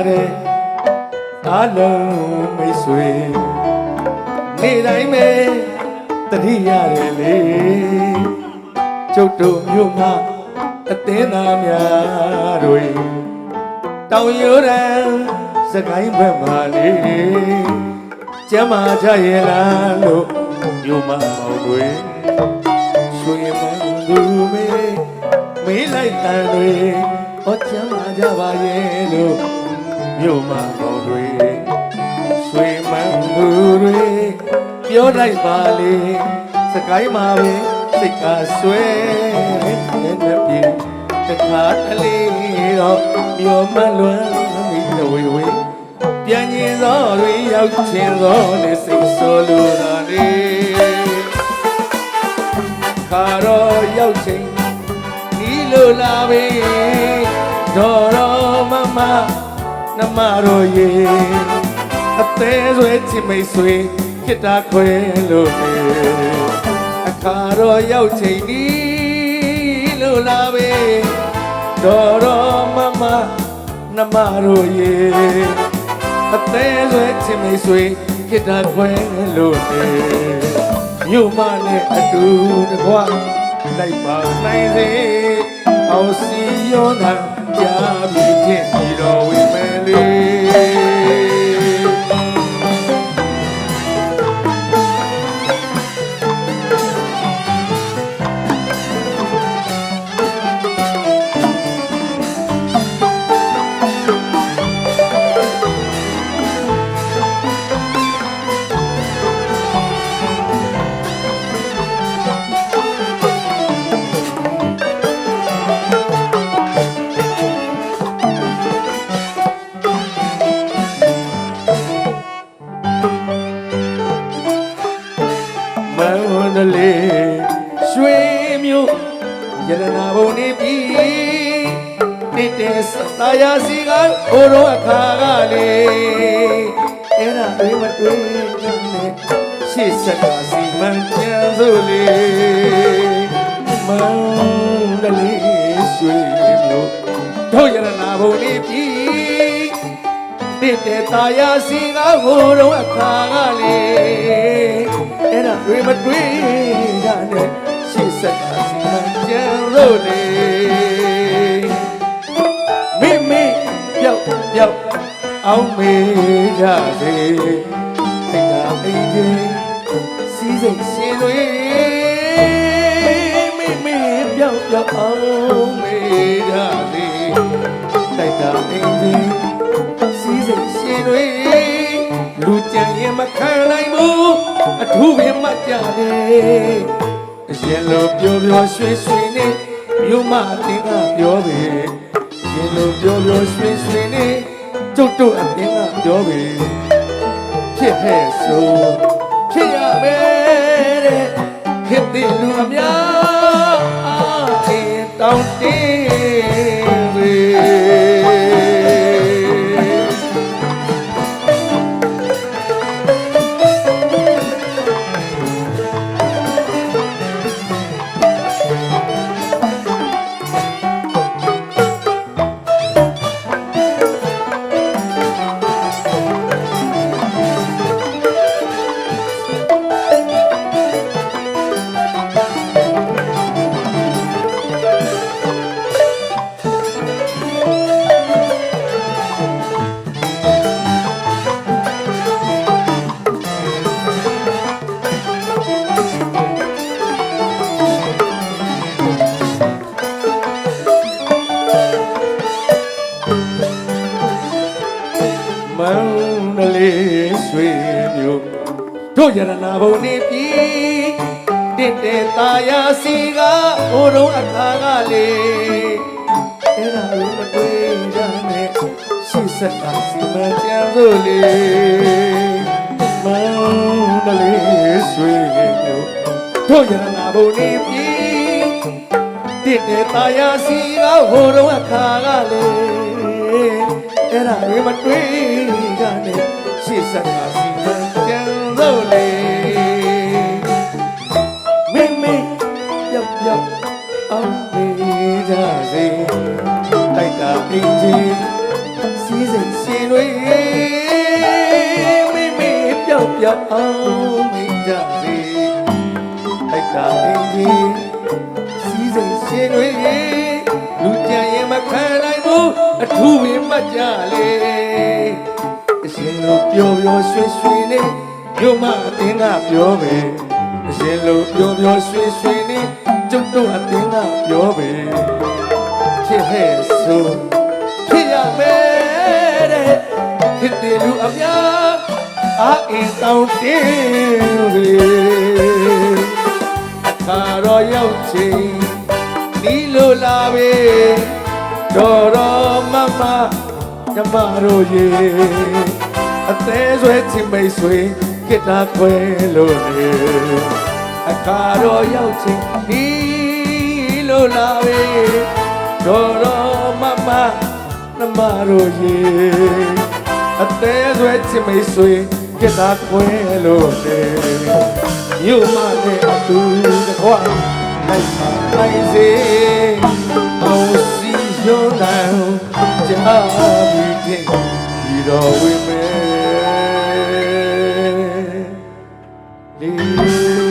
ကြတဲ့အားလုံးမိတ်ဆွေနေ့တိုင်းပဲတတိရတယ်လေကျုပ်တို့မြို့မှာအသင်းသားများတို့တောင်ရိုးရန်စကိုင်းဘက်မှာလေကျမ်းမာကြရဲ့လားလို့မြို့မှာမောင်တွေရွှေမန်းသူမေမေးလိုက်တန်တွေဟောကျမ်းမာကြပါရဲ့လို့ မြို့မှာမောင်တွေရွှေမန်းသူတွေပြောလိုက်ပါလေစကိုင်းမှာပဲစိတ်ကဆွဲနေနေပြီတခါတလေတော့မြို့မလွမ်းမိတဝေဝေပြန်ရင်သောတွေရောက်ချင်သောနေစိတ်ဆိုးလိုတာလေခါတော့ရောက်ချိန်ဒီလိုလာပဲဒေါ်တော်မမ နမတော်ရေအသေးဆွဲချစ်မိတ်ဆွေခိတာခွဲလို့နေအခါတော့ရောက်ချိန်ဒီလိုလာပဲဒေါ်တော်မမနမတော်ရေအသေးဆွဲချစ်မိတ်ဆွေခိတာခွဲလို့နေမြို့မနဲ့အတူတကွလိုက်ပါနိုင်စေအောင်စီရောသာကြားပြီးဖြစ်ပြီးတော့ဝိ မ တစ်တဲ့စတာယာစီကဟိုတော့အခါကလေအဲ့ဒါတွေမတွေ့နဲ့ရှေ့ဆက်ကစီမံကြံစို့လေမန္တလေးရွှေမြို့တို့ရတနာဘုံနေပြီတစ်တဲ့တာယာစီကဟိုတော့အခါကလေအဲ့ဒါတွေမတွေ့ကြနဲ့ရှေ့ဆက်ကစီမံကြံလို့လေ အောင်မေးကြစေတိတ်တာအိမ်ကြီးစီးစိမ်ရှင်တွေမိမိပြောက်ပြောက်အောင်မေးကြစေတိတ်တာအိမ်ကြီးစီးစိမ်ရှင်တွေလူကြံရင်မခံနိုင်ဘူးအထူးပင်မကြလေအရင်လိုပြောပြောရွှေရွှေနဲ့မြို့မအတင်းကပြောပေအရင်လိုပြောပြောရွှေရွှေနဲ့ ကျုပ်တို့အတင်းကပြောပေဖြစ်ဟဲ့ဆိုဖြစ်ရမယ်တဲ့ဖြစ်တဲ့လူအများအားအင်းတောင်းတင်း ရတနာဘုံနေပြီတစ်တဲ့ตาယာစီကဟိုတော့အခါကလေအဲ့ဒါလို့မတွေ့ကြနဲ့ရှေ့ဆက်ကစီမံကြံစို့လေမန္တလေးရွှေမြို့တို့ရတနာဘုံနေပြီတစ်တဲ့ตาယာစီကဟိုတော့အခါကလေ အဲ့ဒါတွေမတွေ့ကြနဲ့ရှေ့ဆက်ကစီ ခြင်းစီးစိမ်ရှင်တွေမိမိပျောက်ပျောက်အောင်မိကြစေအိုက်တာမင်းကြီးစီးစိမ်ရှင်တွေလူကြံရင်မခံနိုင်ဘူးအထူးပင်မှတ်ကြလေအရှင်တို့ပျော်ပျော်ရွှင်ရွှင်နဲ့မြို့မအတင်းကပြောပဲအရှင်တို့ပျော်ပျော်ရွှင်ရွှင်နဲ့ကျုပ်တို့အတင်းကပြောပဲချစ်ဟဲ့ဆို အများအာအင်းတောင်းတင်းပြီအခါတော့ရောက်ချိန်ဒီလိုလာပဲတော်တော်မမညမတို့ရေအသေးဆွဲချင်မိတ်ဆွေကိတာခွဲလို့နေအခါတော့ရောက်ချိန်ဒီလိုလာပဲတော်တော်မမညမတို့ရေ အသေးဆွဲချစ်မိတ်ဆွေကစ်တာခွဲလို့နေမြို့မနဲ့အတူတကွာနိုင်နိုင်စေအောင်စီရုံးနိုင်ကြာပြီတဲ့ဒီတော်ဝိမဲလေး